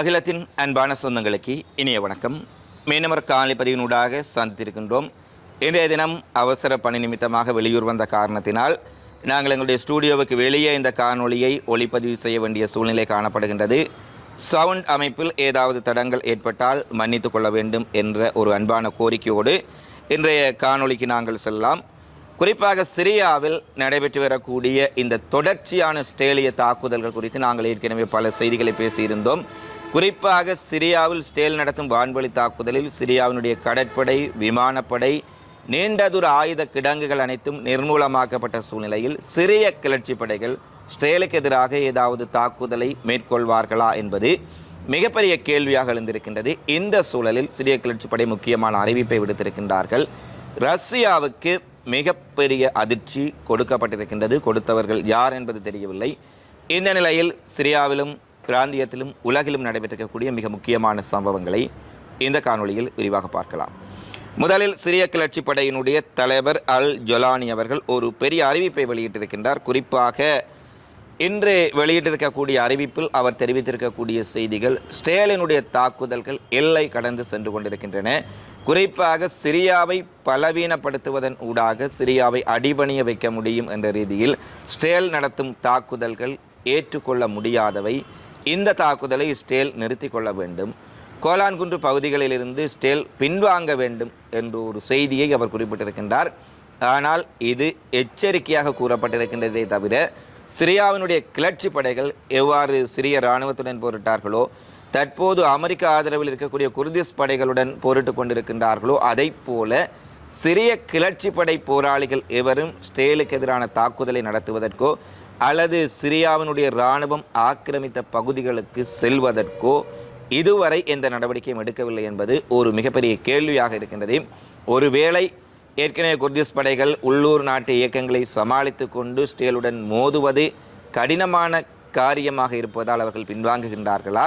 அகிலத்தின் அன்பான சொந்தங்களுக்கு இனிய வணக்கம். மீனவர் காலை பதிவினூடாக சந்தித்திருக்கின்றோம். இன்றைய தினம் அவசர பணி நிமித்தமாக வெளியூர் வந்த காரணத்தினால் நாங்கள் எங்களுடைய ஸ்டூடியோவுக்கு வெளியே இந்த காணொளியை ஒளிப்பதிவு செய்ய வேண்டிய சூழ்நிலை காணப்படுகின்றது. சவுண்ட் அமைப்பில் ஏதாவது தடங்கள் ஏற்பட்டால் மன்னித்து கொள்ள வேண்டும் என்ற ஒரு அன்பான கோரிக்கையோடு இன்றைய காணொளிக்கு நாங்கள் செல்லலாம். குறிப்பாக சிரியாவில் நடைபெற்று வரக்கூடிய இந்த தொடர்ச்சியான ஸ்டேலிய தாக்குதல்கள் குறித்து நாங்கள் ஏற்கனவே பல செய்திகளை பேசியிருந்தோம். குறிப்பாக சிரியாவில் ஸ்டேல் நடத்தும் வான்வழி தாக்குதலில் சிரியாவினுடைய கடற்படை விமானப்படை நீண்டதொரு ஆயுத கிடங்குகள் அனைத்தும் நிர்மூலமாக்கப்பட்ட சூழ்நிலையில் சிறிய கிளர்ச்சி படைகள் ஸ்டேலுக்கு எதிராக ஏதாவது தாக்குதலை மேற்கொள்வார்களா என்பது மிகப்பெரிய கேள்வியாக எழுந்திருக்கின்றது. இந்த சூழலில் சிறிய கிளர்ச்சி படை முக்கியமான அறிவிப்பை விடுத்திருக்கின்றார்கள். ரஷ்யாவுக்கு மிகப்பெரிய அதிர்ச்சி கொடுக்கப்பட்டிருக்கின்றது. கொடுத்தவர்கள் யார் என்பது தெரியவில்லை. இந்த நிலையில் சிரியாவிலும் பிராந்தியத்திலும் உலகிலும் நடைபெற்றிருக்கக்கூடிய மிக முக்கியமான சம்பவங்களை இந்த காணொளியில் விரிவாக பார்க்கலாம். முதலில் சிரிய கிளர்ச்சி படையினுடைய தலைவர் அல் ஜொலானி அவர்கள் ஒரு பெரிய அறிவிப்பை வெளியிட்டிருக்கின்றார். குறிப்பாக இன்று வெளியிட்டிருக்கக்கூடிய அறிவிப்பில் அவர் தெரிவித்திருக்கக்கூடிய செய்திகள் ஸ்டேலினுடைய தாக்குதல்கள் எல்லை கடந்து சென்று கொண்டிருக்கின்றன. குறிப்பாக சிரியாவை பலவீனப்படுத்துவதன் ஊடாக சிரியாவை அடிபணிய வைக்க முடியும் என்ற ரீதியில் ஸ்டேல் நடத்தும் தாக்குதல்கள் ஏற்றுக்கொள்ள முடியாதவை. இந்த தாக்குதலை ஸ்டேல் நிறுத்தி கொள்ள வேண்டும். கோலான்குன்று பகுதிகளிலிருந்து ஸ்டேல் பின்வாங்க வேண்டும் என்ற ஒரு செய்தியை அவர் குறிப்பிட்டிருக்கின்றார். ஆனால் இது எச்சரிக்கையாக கூறப்பட்டிருக்கின்றதே தவிர சிரியாவினுடைய கிளர்ச்சி படைகள் எவ்வாறு சிறிய இராணுவத்துடன் போரிட்டார்களோ தற்போது அமெரிக்க ஆதரவில் இருக்கக்கூடிய குர்திஸ் படைகளுடன் போரிட்டு கொண்டிருக்கின்றார்களோ அதை போல சிறிய கிளர்ச்சி படை போராளிகள் எவரும் ஸ்டேலுக்கு எதிரான தாக்குதலை நடத்துவதற்கோ அல்லது சிரியாவினுடைய இராணுவம் ஆக்கிரமித்த பகுதிகளுக்கு செல்வதற்கோ இதுவரை எந்த நடவடிக்கையும் எடுக்கவில்லை என்பது ஒரு மிகப்பெரிய கேள்வியாக இருக்கின்றது. ஒருவேளை ஏற்கனவே குர்திஸ் படைகள் உள்ளூர் நாட்டு இயக்கங்களை சமாளித்து கொண்டு ஸ்டேலுடன் மோதுவது கடினமான காரியமாக இருப்பதால் அவர்கள் பின்வாங்குகின்றார்களா?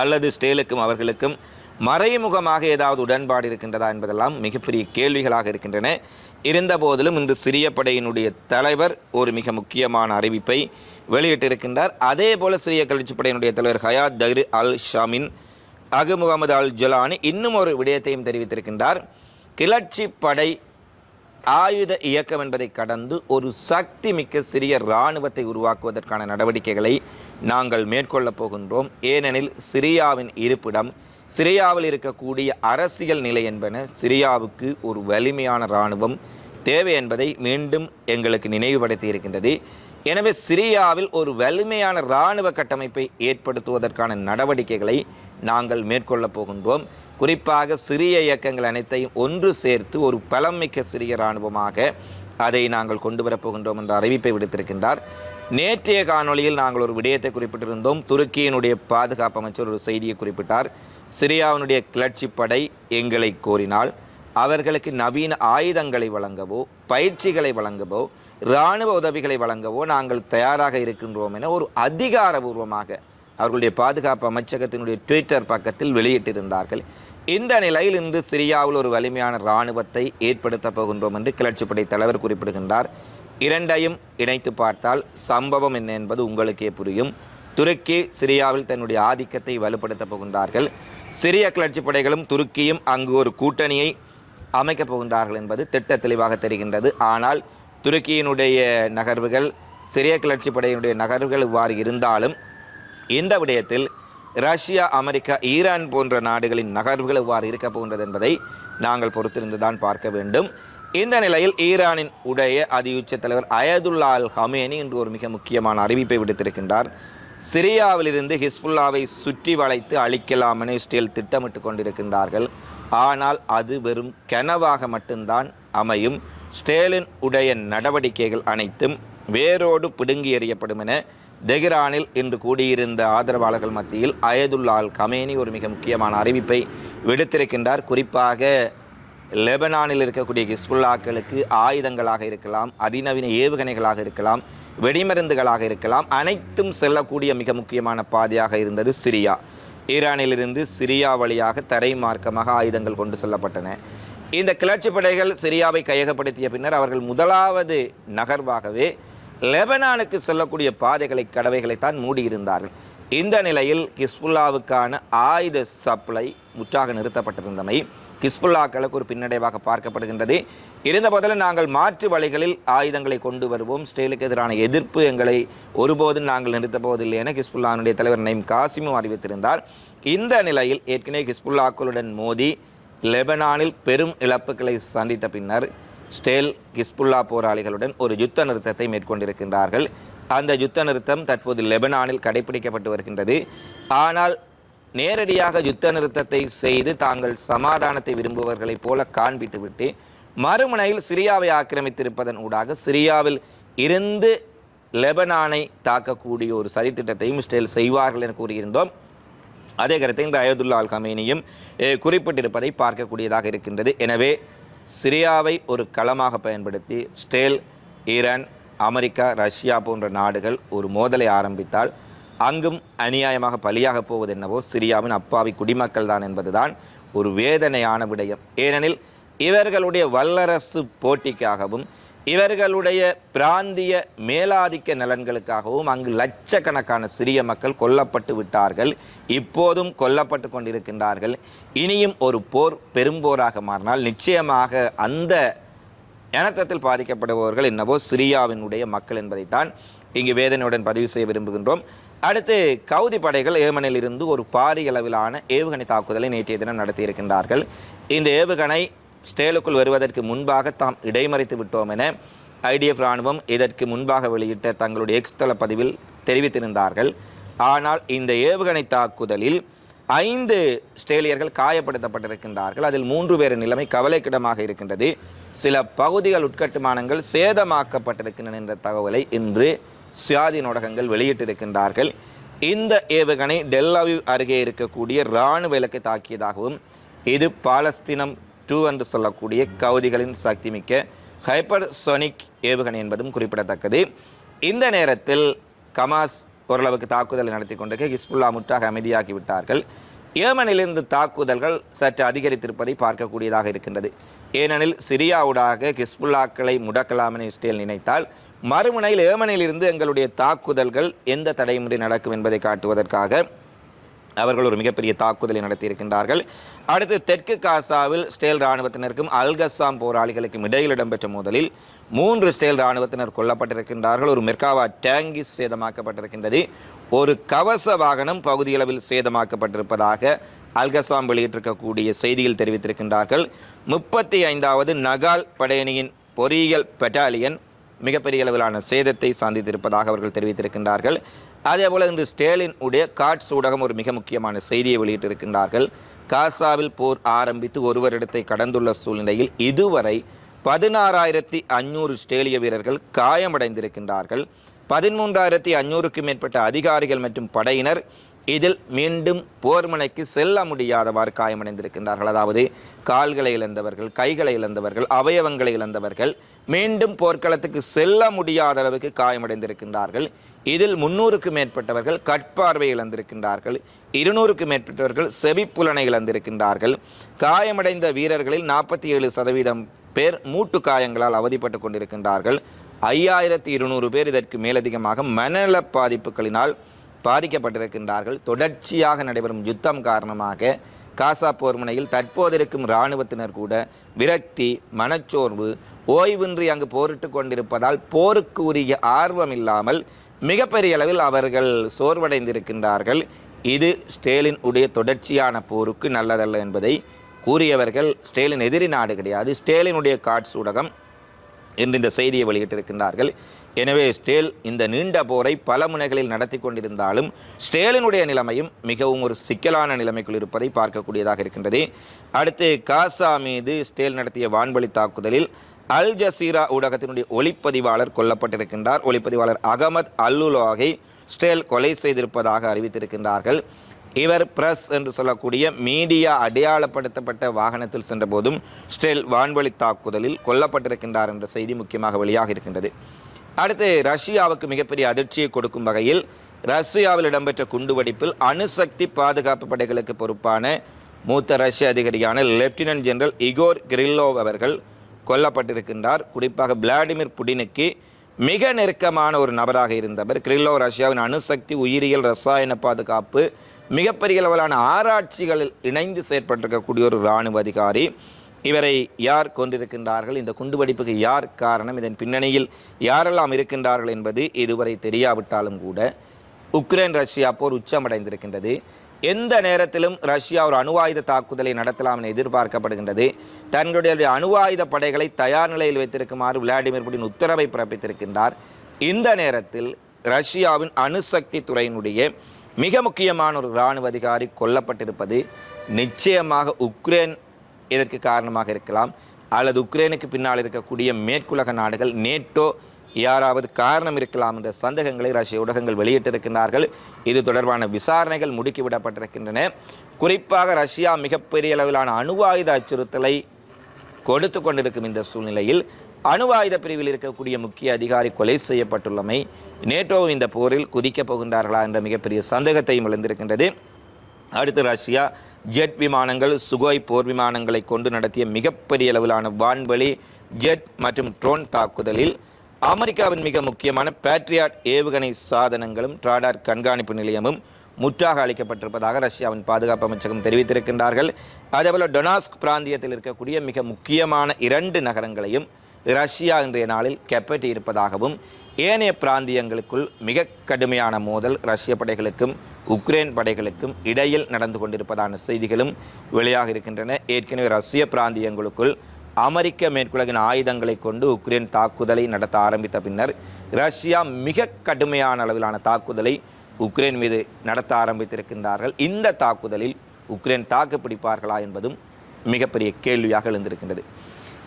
அல்லது ஸ்டேலுக்கும் அவர்களுக்கும் மறைமுகமாக ஏதாவது உடன்பாடு இருக்கின்றதா என்பதெல்லாம் மிகப்பெரிய கேள்விகளாக இருக்கின்றன. இருந்தபோதிலும் இன்று சிறிய படையினுடைய தலைவர் ஒரு மிக முக்கியமான அறிவிப்பை வெளியிட்டிருக்கின்றார். அதே போல் சிறிய கிளர்ச்சி படையினுடைய தலைவர் ஹயாத் தஹ்ர் அல் ஷாமின் அகு முகமது அல் ஜலானி இன்னும் ஒரு விடயத்தையும் தெரிவித்திருக்கின்றார். கிளர்ச்சி படை ஆயுத இயக்கம் என்பதை கடந்து ஒரு சக்தி மிக்க சிறிய இராணுவத்தை உருவாக்குவதற்கான நடவடிக்கைகளை நாங்கள் மேற்கொள்ளப் போகின்றோம். ஏனெனில் சிரியாவின் இருப்பிடம் சிரியாவில் இருக்கக்கூடிய அரசியல் நிலை என்பன சிரியாவுக்கு ஒரு வலிமையான இராணுவம் தேவை என்பதை மீண்டும் எங்களுக்கு நினைவுபடுத்தி இருக்கின்றது. எனவே சிரியாவில் ஒரு வலிமையான இராணுவ கட்டமைப்பை ஏற்படுத்துவதற்கான நடவடிக்கைகளை நாங்கள் மேற்கொள்ளப் போகின்றோம். குறிப்பாக சிறிய இயக்கங்கள் அனைத்தையும் ஒன்று சேர்த்து ஒரு பலமிக்க சிறிய இராணுவமாக அதை நாங்கள் கொண்டு வரப்போகின்றோம் என்ற அறிவிப்பை விடுத்திருக்கின்றார். நேற்றைய காணொளியில் நாங்கள் ஒரு விடயத்தை குறிப்பிட்டிருந்தோம். துருக்கியினுடைய பாதுகாப்பு அமைச்சர் ஒரு செய்தியை குறிப்பிட்டார். சிரியாவினுடைய கிளர்ச்சி படை எங்களை கோரினால் அவர்களுக்கு நவீன ஆயுதங்களை வழங்கவோ பயிற்சிகளை வழங்கவோ இராணுவ உதவிகளை வழங்கவோ நாங்கள் தயாராக இருக்கின்றோம் என ஒரு அதிகாரபூர்வமாக அவர்களுடைய பாதுகாப்பு அமைச்சகத்தினுடைய ட்விட்டர் பக்கத்தில் வெளியிட்டிருந்தார்கள். இந்த நிலையில் இன்று சிரியாவில் ஒரு வலிமையான இராணுவத்தை ஏற்படுத்தப் போகின்றோம் என்று கிளர்ச்சிப்படை தலைவர் குறிப்பிடுகின்றார். இரண்டையும் இணைத்து பார்த்தால் சம்பவம் என்ன என்பது உங்களுக்கே புரியும். துருக்கி சிரியாவில் தன்னுடைய ஆதிக்கத்தை வலுப்படுத்தப் போகின்றார்கள். சிரிய கிளர்ச்சி படைகளும் துருக்கியும் அங்கு ஒரு கூட்டணியை அமைக்கப் போகின்றார்கள் என்பது திட்ட தெளிவாக தெரிகின்றது. ஆனால் துருக்கியினுடைய நகர்வுகள் சிரிய கிளர்ச்சி படையினுடைய நகர்வுகள் இவ்வாறு இருந்தாலும் இந்த விடயத்தில் ரஷ்யா அமெரிக்கா ஈரான் போன்ற நாடுகளின் நகர்வுகள் இவ்வாறு இருக்கப் போகின்றது என்பதை நாங்கள் பொறுத்திருந்து தான் பார்க்க வேண்டும். இந்த நிலையில் ஈரானின் உடைய அதியுச்ச தலைவர் அயதுல்லா அல் ஹமேனி என்று ஒரு மிக முக்கியமான அறிவிப்பை விடுத்திருக்கின்றார். சிரியாவிலிருந்து ஹிஸ்புல்லாவை சுற்றி வளைத்து அழிக்கலாம் என இஸ்ரேல் திட்டமிட்டு கொண்டிருக்கின்றார்கள். ஆனால் அது வெறும் கனவாக மட்டும்தான் அமையும். ஸ்டேலின் உடைய நடவடிக்கைகள் அனைத்தும் வேரோடு பிடுங்கி எறியப்படும் என தெஹ்ரானில் இன்று கூடியிருந்த ஆதரவாளர்கள் மத்தியில் அயதுல்லால் கமேனி ஒரு மிக முக்கியமான அறிவிப்பை விடுத்திருக்கின்றார். குறிப்பாக லெபனானில் இருக்கக்கூடிய ஹிஸ்புல்லாக்களுக்கு ஆயுதங்களாக இருக்கலாம் அதிநவீன ஏவுகணைகளாக இருக்கலாம் வெடிமருந்துகளாக இருக்கலாம் அனைத்தும் செல்லக்கூடிய மிக முக்கியமான பாதையாக இருந்தது சிரியா. ஈரானிலிருந்து சிரியா வழியாக தரை மார்க்கமாக ஆயுதங்கள் கொண்டு செல்லப்பட்டன. இந்த கிளர்ச்சி படைகள் சிரியாவை கையகப்படுத்திய பின்னர் அவர்கள் முதலாவது நகர்வாகவே லெபனானுக்கு செல்லக்கூடிய பாதைகளை கடவைகளைத்தான் மூடியிருந்தார்கள். இந்த நிலையில் ஹிஸ்புல்லாவுக்கான ஆயுத சப்ளை முற்றாக நிறுத்தப்பட்டிருந்தமை ஹிஸ்புல்லாக்களுக்கு ஒரு பின்னடைவாக பார்க்கப்படுகின்றது. இருந்த போதிலும் நாங்கள் மாற்று வழிகளில் ஆயுதங்களை கொண்டு வருவோம். ஸ்டேலுக்கு எதிரான எதிர்ப்பு எங்களை ஒருபோதும் நாங்கள் நிறுத்த போவதில்லை என கிஸ்புல்லானுடைய தலைவர் நைம் காசிமும் அறிவித்திருந்தார். இந்த நிலையில் ஏற்கனவே ஹிஸ்புல்லாக்களுடன் மோதி லெபனானில் பெரும் இழப்புகளை சந்தித்த பின்னர் ஸ்டேல் கிஸ்புல்லா போராளிகளுடன் ஒரு யுத்த நிறுத்தத்தை மேற்கொண்டிருக்கின்றார்கள். அந்த யுத்த நிறுத்தம் தற்போது லெபனானில் கடைபிடிக்கப்பட்டு வருகின்றது. ஆனால் நேரடியாக யுத்த நிறுத்தத்தை செய்து தாங்கள் சமாதானத்தை விரும்புபவர்களைப் போல காண்பித்துவிட்டு மறுமுனையில் சிரியாவை ஆக்கிரமித்திருப்பதன் ஊடாக சிரியாவில் இருந்து லெபனானை தாக்கக்கூடிய ஒரு சதித்திட்டத்தையும் இஸ்ரேல் செய்வார்கள் என கூறியிருந்தோம். அதே கருத்தை இந்த அயதுல்லா அல் கமேனியும் குறிப்பிட்டிருப்பதை பார்க்கக்கூடியதாக இருக்கின்றது. எனவே சிரியாவை ஒரு களமாக பயன்படுத்தி ஸ்டேல் ஈரான் அமெரிக்கா ரஷ்யா போன்ற நாடுகள் ஒரு மோதலை ஆரம்பித்தால் அங்கும் அநியாயமாக பலியாக போவது என்னவோ சிரியாவின் அப்பாவி குடிமக்கள் தான் என்பதுதான் ஒரு வேதனையான விடயம். ஏனெனில் இவர்களுடைய வல்லரசு போட்டிக்காகவும் இவர்களுடைய பிராந்திய மேலாதிக்க நலன்களுக்காகவும் அங்கு லட்சக்கணக்கான சிறிய மக்கள் கொல்லப்பட்டு விட்டார்கள். இப்போதும் கொல்லப்பட்டு கொண்டிருக்கின்றார்கள். இனியும் ஒரு போர் பெரும்போராக மாறினால் நிச்சயமாக அந்த இனத்தத்தில் பாதிக்கப்படுபவர்கள் என்னவோ சிரியாவினுடைய மக்கள் என்பதைத்தான் இங்கு வேதனையுடன் பதிவு செய்ய விரும்புகின்றோம். அடுத்து கவுதி படைகள் ஏமனில் இருந்து ஒரு பாரிய அளவிலான ஏவுகணை தாக்குதலை நேற்றைய தினம் நடத்தியிருக்கின்றார்கள். இந்த ஏவுகணை ஸ்டேலுக்குள் வருவதற்கு முன்பாக தாம் இடைமறித்து விட்டோம் என ஐடிஎஃப் இராணுவம் இதற்கு முன்பாக வெளியிட்ட தங்களுடைய எக்ஸ் தள பதிவில் தெரிவித்திருந்தார்கள். ஆனால் இந்த ஏவுகணை தாக்குதலில் ஐந்து ஸ்டேலியர்கள் காயப்படுத்தப்பட்டிருக்கின்றார்கள். அதில் மூன்று பேரின் நிலைமை கவலைக்கிடமாக இருக்கின்றது. சில பகுதிகள் உட்கட்டுமானங்கள் சேதமாக்கப்பட்டிருக்கின்றன என்ற தகவலை இன்று சுயாதீன ஊடகங்கள் வெளியிட்டிருக்கின்றார்கள். இந்த ஏவுகணை டெல்லாவி அருகே இருக்கக்கூடிய இராணுவ இலக்கை தாக்கியதாகவும் இது பாலஸ்தீனம் டூ என்று சொல்லக்கூடிய கவுதிகளின் சக்திமிக்க ஹைப்பர் சோனிக் ஏவுகணை என்பதும் குறிப்பிடத்தக்கது. இந்த நேரத்தில் கமாஸ் ஓரளவுக்கு தாக்குதலை நடத்தி கொண்டிருக்க ஹிஸ்புல்லா முற்றாக அமைதியாகிவிட்டார்கள். ஏமனிலிருந்து தாக்குதல்கள் சற்று அதிகரித்திருப்பதை பார்க்கக்கூடியதாக இருக்கின்றது. ஏனெனில் சிரியாவுடாக ஹிஸ்புல்லாக்களை முடக்கலாம் என இஸ்ரேல் நினைத்தால் மறுமுனையில் ஏமனிலிருந்து எங்களுடைய தாக்குதல்கள் எந்த தடையின்றி நடக்கும் என்பதை காட்டுவதற்காக அவர்கள் ஒரு மிகப்பெரிய தாக்குதலை நடத்தியிருக்கின்றார்கள். அடுத்து தெற்கு காசாவில் ஸ்டேல் இராணுவத்தினருக்கும் அல்கசாம் போராளிகளுக்கும் இடையில் இடம்பெற்ற மோதலில் மூன்று ஸ்டேல் இராணுவத்தினர் கொல்லப்பட்டிருக்கின்றார்கள். ஒரு மெர்காவா டேங்கி சேதமாக்கப்பட்டிருக்கின்றது. ஒரு கவச வாகனம் பகுதியளவில் சேதமாக்கப்பட்டிருப்பதாக அல்கசாம் வெளியிட்டிருக்கக்கூடிய செய்தியில் தெரிவித்திருக்கின்றார்கள். முப்பத்தி ஐந்தாவது நகால் படையணியின் பொறியியல் பெட்டாலியன் மிகப்பெரிய அளவிலான சேதத்தை சந்தித்திருப்பதாக அவர்கள் தெரிவித்திருக்கின்றார்கள். அதேபோல் இன்று ஸ்டேலின் உடைய காட்ஸ் ஊடகம் ஒரு மிக முக்கியமான செய்தியை வெளியிட்டிருக்கின்றார்கள். காசாவில் போர் ஆரம்பித்து ஒரு வருடத்தை கடந்துள்ள சூழ்நிலையில் இதுவரை பதினாறாயிரத்தி அஞ்சூறு ஸ்டேலிய வீரர்கள் காயமடைந்திருக்கின்றார்கள். பதிமூன்றாயிரத்தி அஞ்சூறுக்கும் மேற்பட்ட அதிகாரிகள் மற்றும் படையினர் இதில் மீண்டும் போர்மனைக்கு செல்ல முடியாதவாறு காயமடைந்திருக்கின்றார்கள். அதாவது கால்களை இழந்தவர்கள் கைகளை இழந்தவர்கள் அவயவங்களை இழந்தவர்கள் மீண்டும் போர்க்களத்துக்கு செல்ல முடியாத அளவுக்கு காயமடைந்திருக்கின்றார்கள். இதில் முன்னூறுக்கு மேற்பட்டவர்கள் கட்பார்வை இழந்திருக்கின்றார்கள். இருநூறுக்கு மேற்பட்டவர்கள் செவிப்புலனை இழந்திருக்கின்றார்கள். காயமடைந்த வீரர்களில் நாற்பத்தி ஏழு சதவீதம் பேர் மூட்டு காயங்களால் அவதிப்பட்டு கொண்டிருக்கின்றார்கள். ஐயாயிரத்தி இருநூறு பேர் இதற்கு மேலதிகமாக மனநல பாதிப்புகளினால் பாதிக்கப்பட்டிருக்கின்றார்கள். தொடர்ச்சியாக நடைபெறும் யுத்தம் காரணமாக காசா போர் முனையில் தற்போது இருக்கும் இராணுவத்தினர் கூட விரக்தி மனச்சோர்வு ஓய்வின்றி அங்கு போரிட்டு கொண்டிருப்பதால் போருக்கு உரிய ஆர்வம் இல்லாமல் மிகப்பெரிய அளவில் அவர்கள் சோர்வடைந்திருக்கின்றார்கள். இது ஸ்டேலின் உடைய தொடர்ச்சியான போருக்கு நல்லதல்ல என்பதை கூறியவர்கள் ஸ்டேலின் எதிரி நாடு கிடையாது ஸ்டேலினுடைய காட்ஸ் ஊடகம் என்று இந்த செய்தியை வெளியிட்டிருக்கின்றார்கள். எனவே ஸ்டேல் இந்த நீண்ட போரை பல முனைகளில் நடத்தி கொண்டிருந்தாலும் ஸ்டேலினுடைய நிலைமையும் மிகவும் ஒரு சிக்கலான நிலைமைக்குள் இருப்பதை பார்க்கக்கூடியதாக இருக்கின்றது. அடுத்து காசா மீது ஸ்டேல் நடத்திய வான்வழி தாக்குதலில் அல் ஜசீரா ஊடகத்தினுடைய ஒளிப்பதிவாளர் கொல்லப்பட்டிருக்கின்றார். ஒளிப்பதிவாளர் அகமத் அல்லுலாகை ஸ்டேல் கொலை செய்திருப்பதாக அறிவித்திருக்கின்றார்கள். இவர் பிரஸ் என்று சொல்லக்கூடிய மீடியா அடையாளப்படுத்தப்பட்ட வாகனத்தில் சென்றபோதும் ஸ்டேல் வான்வழி தாக்குதலில் கொல்லப்பட்டிருக்கின்றார் என்ற செய்தி முக்கியமாக வெளியாக இருக்கின்றது. அடுத்து ரஷ்யாவுக்கு மிகப்பெரிய அதிர்ச்சியை கொடுக்கும் வகையில் ரஷ்யாவில் இடம்பெற்ற குண்டுவெடிப்பில் அணுசக்தி பாதுகாப்பு படைகளுக்கு பொறுப்பான மூத்த ரஷ்ய அதிகாரியான லெப்டினன்ட் ஜெனரல் இகோர் கிரில்லோவ் அவர்கள் கொல்லப்பட்டிருக்கின்றார். குறிப்பாக விளாடிமிர் புடினுக்கு மிக நெருக்கமான ஒரு நபராக இருந்தவர். கிரில்லோ ரஷ்யாவின் அணுசக்தி உயிரியல் ரசாயன பாதுகாப்பு மிகப்பெரிய அளவிலான ஆராய்ச்சிகளில் இணைந்து செயற்பட்டிருக்கக்கூடிய ஒரு இராணுவ அதிகாரி. இவரை யார் கொண்டிருக்கின்றார்கள் இந்த குண்டுவெடிப்புக்கு யார் காரணம்? இதன் பின்னணியில் யாரெல்லாம் இருக்கின்றார்கள் என்பது இதுவரை தெரியாவிட்டாலும் கூட உக்ரைன் ரஷ்யா போர் உச்சமடைந்திருக்கின்றது. எந்த நேரத்திலும் ரஷ்யா ஒரு அணுவாயுத தாக்குதலை நடத்தலாம் என எதிர்பார்க்கப்படுகின்றது. தங்களுடைய அணுவாயுத படைகளை தயார் நிலையில் வைத்திருக்குமாறு விளாடிமிர் புடின் உத்தரவை பிறப்பித்திருக்கின்றார். இந்த நேரத்தில் ரஷ்யாவின் அணுசக்தி துறையினுடைய மிக முக்கியமான ஒரு இராணுவ அதிகாரி கொல்லப்பட்டிருப்பது நிச்சயமாக உக்ரைன் இதற்கு காரணமாக இருக்கலாம்? அல்லது உக்ரைனுக்கு பின்னால் இருக்கக்கூடிய மேற்குலக நாடுகள் நேட்டோ யாராவது காரணம் இருக்கலாம் என்ற சந்தேகங்களை ரஷ்ய ஊடகங்கள் வெளியிட்டிருக்கின்றார்கள். இது தொடர்பான விசாரணைகள் முடுக்கிவிடப்பட்டிருக்கின்றன. குறிப்பாக ரஷ்யா மிகப்பெரிய அளவிலான அணு ஆயுத அச்சுறுத்தலை கொடுத்து கொண்டிருக்கும் இந்த சூழ்நிலையில் அணு ஆயுத பிரிவில் இருக்கக்கூடிய முக்கிய அதிகாரி கொலை செய்யப்பட்டுள்ளமை நேட்டோ இந்த போரில் குதிக்கப் போகின்றார்களா என்ற மிகப்பெரிய சந்தேகத்தையும் எழுந்திருக்கின்றது. அடுத்து ரஷ்யா ஜெட் விமானங்கள் சுகோய் போர் விமானங்களை கொண்டு நடத்திய மிகப்பெரிய அளவிலான வான்வெளி ஜெட் மற்றும் ட்ரோன் தாக்குதலில் அமெரிக்காவின் மிக முக்கியமான பேட்ரியாட் ஏவுகணை சாதனங்களும் ட்ராடார் கண்காணிப்பு நிலையமும் முற்றாக அளிக்கப்பட்டிருப்பதாக ரஷ்யாவின் பாதுகாப்பு அமைச்சகம் தெரிவித்திருக்கின்றார்கள். அதேபோல டொனாஸ்க் பிராந்தியத்தில் இருக்கக்கூடிய மிக முக்கியமான இரண்டு நகரங்களையும் ரஷ்யா இன்றைய நாளில் கைப்பற்றி இருப்பதாகவும் ஏனைய பிராந்தியங்களுக்குள் மிக கடுமையான மோதல் ரஷ்ய படைகளுக்கும் உக்ரைன் படைகளுக்கும் இடையில் நடந்து கொண்டிருப்பதான செய்திகளும் வெளியாக இருக்கின்றன. ஏற்கனவே ரஷ்ய பிராந்தியங்களுக்குள் அமெரிக்க மேற்குலகின் ஆயுதங்களை கொண்டு உக்ரைன் தாக்குதலை நடத்த ஆரம்பித்த பின்னர் ரஷ்யா மிக கடுமையான அளவிலான தாக்குதலை உக்ரைன் மீது நடத்த ஆரம்பித்திருக்கின்றார்கள். இந்த தாக்குதலில் உக்ரைன் தாக்கு பிடிப்பார்களா என்பதும் மிகப்பெரிய கேள்வியாக எழுந்திருக்கின்றது.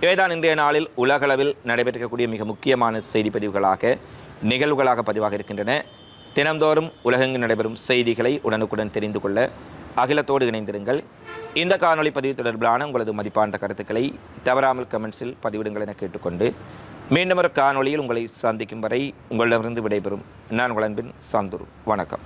இவைதான் இன்றைய நாளில் உலகளவில் நடைபெற்றக்கூடிய மிக முக்கியமான செய்தி பதிவுகளாக நிகழ்வுகளாக பதிவாக இருக்கின்றன. தினந்தோறும் உலகெங்கு நடைபெறும் செய்திகளை உடனுக்குடன் தெரிந்து கொள்ள அகிலத்தோடு இணைந்திருங்கள். இந்த காணொலி பதிவு தொடர்பிலான உங்களது மதிப்பான கருத்துக்களை தவறாமல் கமெண்ட்ஸில் பதிவிடுங்கள் என கேட்டுக்கொண்டு மீண்டும் ஒரு காணொளியில் உங்களை சந்திக்கும் வரை உங்களிடமிருந்து விடைபெறும். நான் உங்கள் அன்பின் சாந்தூர். வணக்கம்.